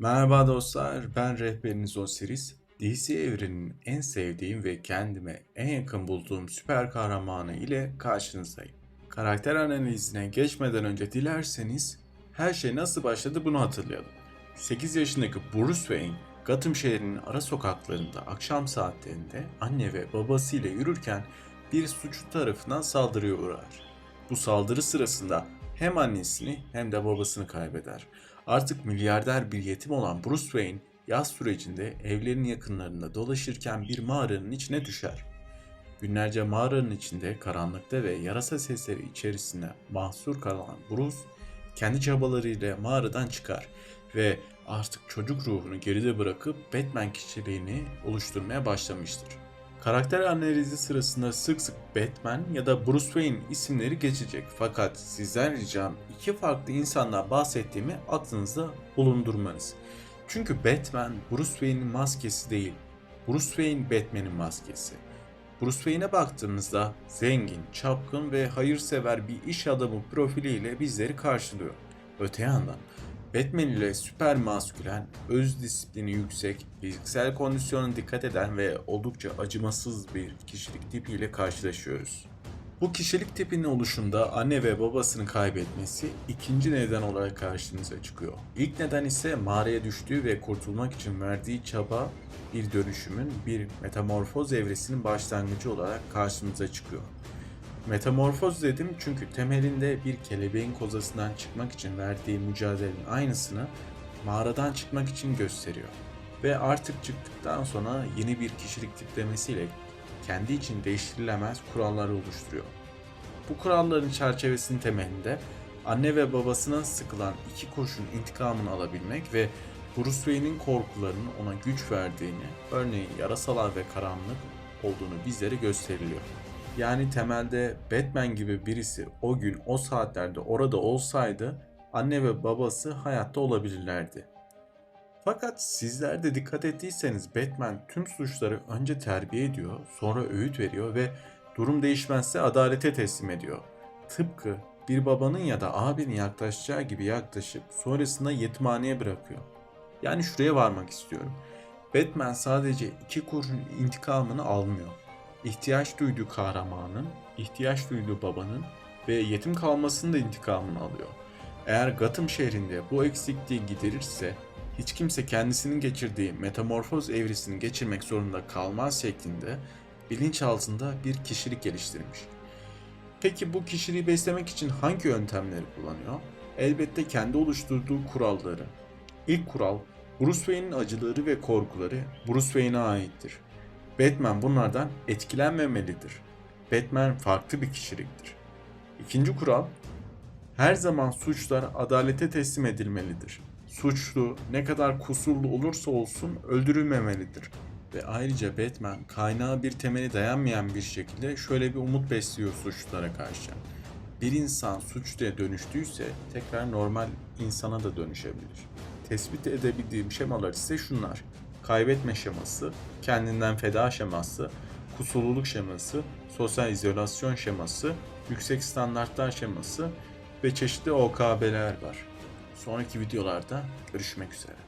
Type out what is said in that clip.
Merhaba dostlar, ben rehberiniz Osiris. DC evreninin en sevdiğim ve kendime en yakın bulduğum süper kahramanı ile karşınızdayım. Karakter analizine geçmeden önce dilerseniz her şey nasıl başladı bunu hatırlayalım. 8 yaşındaki Bruce Wayne, Gotham şehrinin ara sokaklarında akşam saatlerinde anne ve babasıyla yürürken bir suçlu tarafından saldırıya uğrar. Bu saldırı sırasında hem annesini hem de babasını kaybeder. Artık milyarder bir yetim olan Bruce Wayne yaz sürecinde evlerin yakınlarında dolaşırken bir mağaranın içine düşer. Günlerce mağaranın içinde karanlıkta ve yarasa sesleri içerisinde mahsur kalan Bruce kendi çabalarıyla mağaradan çıkar ve artık çocuk ruhunu geride bırakıp Batman kişiliğini oluşturmaya başlamıştır. Karakter analizi sırasında sık sık Batman ya da Bruce Wayne isimleri geçecek fakat sizden ricam iki farklı insandan bahsettiğimi aklınızda bulundurmanız. Çünkü Batman Bruce Wayne'in maskesi değil, Bruce Wayne Batman'in maskesi. Bruce Wayne'e baktığımızda zengin, çapkın ve hayırsever bir iş adamı profiliyle bizleri karşılıyor. Öte yandan Batman ile süper maskülen, öz disiplini yüksek, fiziksel kondisyona dikkat eden ve oldukça acımasız bir kişilik tipiyle karşılaşıyoruz. Bu kişilik tipinin oluşunda anne ve babasını kaybetmesi ikinci neden olarak karşımıza çıkıyor. İlk neden ise mağaraya düştüğü ve kurtulmak için verdiği çaba bir dönüşümün, bir metamorfoz evresinin başlangıcı olarak karşımıza çıkıyor. Metamorfoz dedim çünkü temelinde bir kelebeğin kozasından çıkmak için verdiği mücadelenin aynısını mağaradan çıkmak için gösteriyor. Ve artık çıktıktan sonra yeni bir kişilik tiplemesiyle kendi için değiştirilemez kurallar oluşturuyor. Bu kuralların çerçevesinin temelinde anne ve babasına sıkılan iki kurşun intikamını alabilmek ve Bruce Wayne'in korkularının ona güç verdiğini, örneğin yarasalar ve karanlık olduğunu bizlere gösteriliyor. Yani temelde Batman gibi birisi o gün o saatlerde orada olsaydı anne ve babası hayatta olabilirlerdi. Fakat sizler de dikkat ettiyseniz Batman tüm suçları önce terbiye ediyor, sonra öğüt veriyor ve durum değişmezse adalete teslim ediyor. Tıpkı bir babanın ya da abinin yaklaşacağı gibi yaklaşıp sonrasında yetimhaneye bırakıyor. Yani şuraya varmak istiyorum. Batman sadece iki kurşun intikamını almıyor ihtiyaç duyduğu kahramanın, ihtiyaç duyduğu babanın ve yetim kalmasının da intikamını alıyor. Eğer Gotham şehrinde bu eksikliği giderirse hiç kimse kendisinin geçirdiği metamorfoz evresini geçirmek zorunda kalmaz şeklinde bilinçaltında bir kişilik geliştirmiş. Peki bu kişiliği beslemek için hangi yöntemleri kullanıyor? Elbette kendi oluşturduğu kuralları. İlk kural Bruce Wayne'in acıları ve korkuları Bruce Wayne'e aittir. Batman bunlardan etkilenmemelidir. Batman farklı bir kişiliktir. İkinci kural, her zaman suçlar adalete teslim edilmelidir. Suçlu ne kadar kusurlu olursa olsun öldürülmemelidir. Ve ayrıca Batman kaynağı bir temeli dayanmayan bir şekilde şöyle bir umut besliyor suçlulara karşı. Bir insan suçluya dönüştüyse tekrar normal insana da dönüşebilir. Tespit edebildiğim şemalar ise şunlar kaybetme şeması, kendinden feda şeması, kusurluluk şeması, sosyal izolasyon şeması, yüksek standartlar şeması ve çeşitli OKB'ler var. Sonraki videolarda görüşmek üzere.